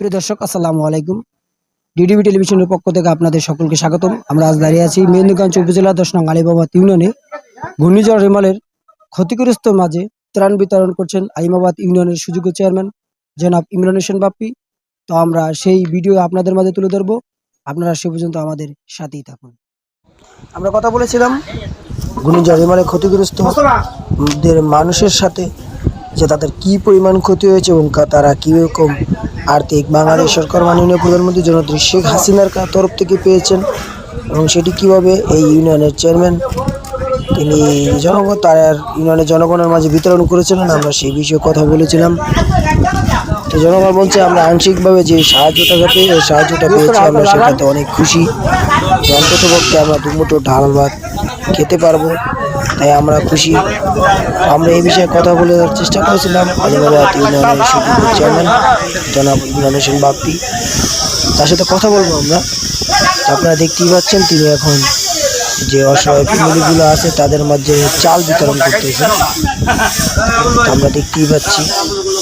প্রিয় দর্শক, আসসালামু আলাইকুম। ডিডিবি টেলিভিশনের পক্ষ থেকে আপনাদের সকলকে স্বাগতম। আমরা আজ দাঁড়িয়ে আছি মেহেন্দিগঞ্জ উপজেলা দশ নং আলিবাবাদ ইউনিয়নে। ঘূর্ণিঝড় রেমালের ক্ষতিগ্রস্ত মাঝে ত্রাণ বিতরণ করছেন আলিমাবাদ ইউনিয়নের সুযোগ্য চেয়ারম্যান জনাব ইমরান হোসেন বাপ্পি। তো আমরা সেই ভিডিও আপনাদের মাঝে তুলে ধরবো। আপনারা সে পর্যন্ত আমাদের সাথেই থাকুন। আমরা কথা বলেছিলাম, ঘূর্ণিঝড় রেমালে ক্ষতিগ্রস্ত মানুষের সাথে যে তাদের কি পরিমাণ ক্ষতি হয়েছে এবং তারা কীরকম আর্থিক বাংলাদেশ সরকার মাননীয় প্রধানমন্ত্রী জনত্রী শেখ হাসিনার তরফ থেকে পেয়েছেন এবং সেটি কীভাবে এই ইউনিয়নের চেয়ারম্যান তিনি জনগণ তার ইউনিয়নের জনগণের মাঝে বিতরণ করেছিলেন আমরা সেই বিষয়ে কথা বলেছিলাম। তো জনগণ বলছে আমরা আংশিকভাবে যে সাহায্যটা পেয়ে এই সাহায্যটা পেয়েছি আমরা সেটাতে অনেক খুশি। যে অন্তত পক্ষে আমরা দুমুটো ডাল ভাত খেতে পারব। তাই আমরা খুশি। আমরা এই বিষয়ে কথা বলে দেওয়ার চেষ্টা করেছিলাম। আলিবাবাদ ইউনিয়নের সুযোগ্য চেয়ারম্যান, জনাব ইমরান বাপ্পি তার সাথে কথা বলব আমরা। আপনারা দেখতেই পাচ্ছেন, তিনি এখন যে অসহায় ফ্যামিলিগুলো আছে, তাদের মাঝে চাল বিতরণ করতেছে। আমরা দেখতেই পাচ্ছি,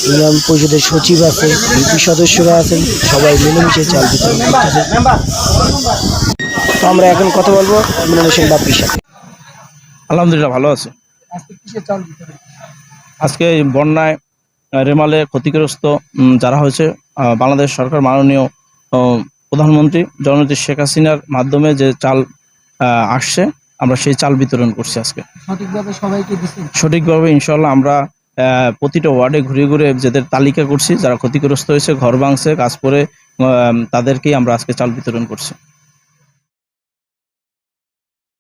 ইউনিয়ন পরিষদের সচিব আছে ইউপি সদস্যরা আছেন, সবাই মিলেমিশে চাল বিতরণ করতেছে। আমরা এখন কথা বলব ইমরান বাপ্পির সাথে। আলহামদুলিল্লাহ ভালো আছে। আজকে বন্যায় রেমালে ক্ষতিগ্রস্ত যারা হয়েছে বাংলাদেশ সরকার মাননীয় প্রধানমন্ত্রী জননেত্রী শেখ হাসিনার মাধ্যমে যে চাল আসছে আমরা সেই চাল বিতরণ করছি আজকে। সঠিকভাবে সবাইকে সঠিকভাবে ইনশাল্লাহ আমরা প্রতিটা ওয়ার্ডে ঘুরে ঘুরে যাদের তালিকা করছি যারা ক্ষতিগ্রস্ত হয়েছে ঘর ভাঙছে কাজ করে তাদেরকেই আমরা আজকে চাল বিতরণ করছি।